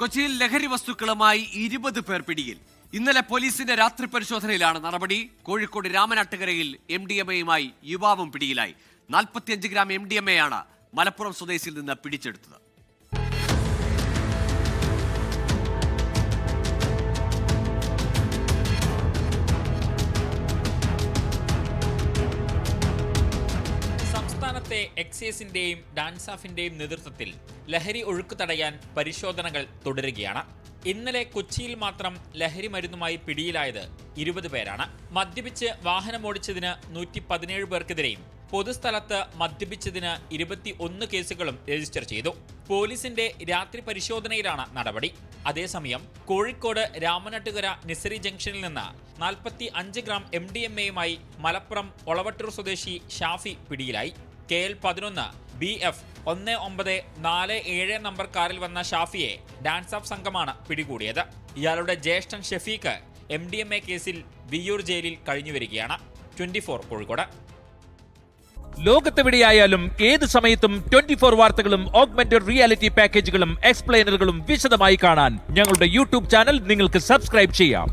കൊച്ചിയിൽ ലഹരി വസ്തുക്കളുമായി ഇരുപത് പേർ പിടിയിൽ. ഇന്നലെ പോലീസിന്റെ രാത്രി പരിശോധനയിലാണ് നടപടി. കോഴിക്കോട് രാമനാട്ടുകരയിൽ എം ഡി എം എയുമായി യുവാവും പിടിയിലായി. നാൽപ്പത്തിയഞ്ച് gram M D M A ആണ് മലപ്പുറം സ്വദേശിയിൽ നിന്ന് പിടിച്ചെടുത്തത്. സംസ്ഥാനത്തെ എക്സൈസിന്റെയും ഡാൻസാഫിന്റെയും നേതൃത്വത്തിൽ ലഹരി ഒഴുക്ക് തടയാൻ പരിശോധനകൾ തുടരുകയാണ്. ഇന്നലെ കൊച്ചിയിൽ മാത്രം ലഹരി മരുന്നുമായി പിടിയിലായത് ഇരുപത് പേരാണ്. മദ്യപിച്ച് വാഹനമോടിച്ചതിന് നൂറ്റി പതിനേഴ് പേർക്കെതിരെയും പൊതുസ്ഥലത്ത് മദ്യപിച്ചതിന് ഇരുപത്തി ഒന്ന് കേസുകളും രജിസ്റ്റർ ചെയ്തു. പോലീസിന്റെ രാത്രി പരിശോധനയിലാണ് നടപടി. അതേസമയം കോഴിക്കോട് രാമനാട്ടുകര നിസരി ജംഗ്ഷനിൽ നിന്ന് നാൽപ്പത്തി അഞ്ച് ഗ്രാം എം ഡി എം എയുമായി മലപ്പുറം ഒളവട്ടൂർ സ്വദേശി ഷാഫി പിടിയിലായി. കെ എൽ പതിനൊന്ന് ബി എഫ് ഒന്ന് ഒമ്പത് നാല് ഏഴ് നമ്പർ കാറിൽ വന്ന ഷാഫിയെ ഡാൻസ് ഓഫ് സംഘമാണ് പിടികൂടിയത്. ഇയാളുടെ ജ്യേഷ്ഠൻ Shafeeq M D M A കേസിൽ വിയ്യൂർ ജയിലിൽ കഴിഞ്ഞു വരികയാണ്. Twenty four Kozhikode. ലോകത്തെവിടെയായാലും ഏത് സമയത്തും ട്വന്റി ഫോർ വാർത്തകളും ഓഗ്മെന്റഡ് റിയാലിറ്റി പാക്കേജുകളും എക്സ്പ്ലെയിനറുകളും വിശദമായി കാണാൻ ഞങ്ങളുടെ യൂട്യൂബ് ചാനൽ നിങ്ങൾക്ക് സബ്സ്ക്രൈബ് ചെയ്യാം.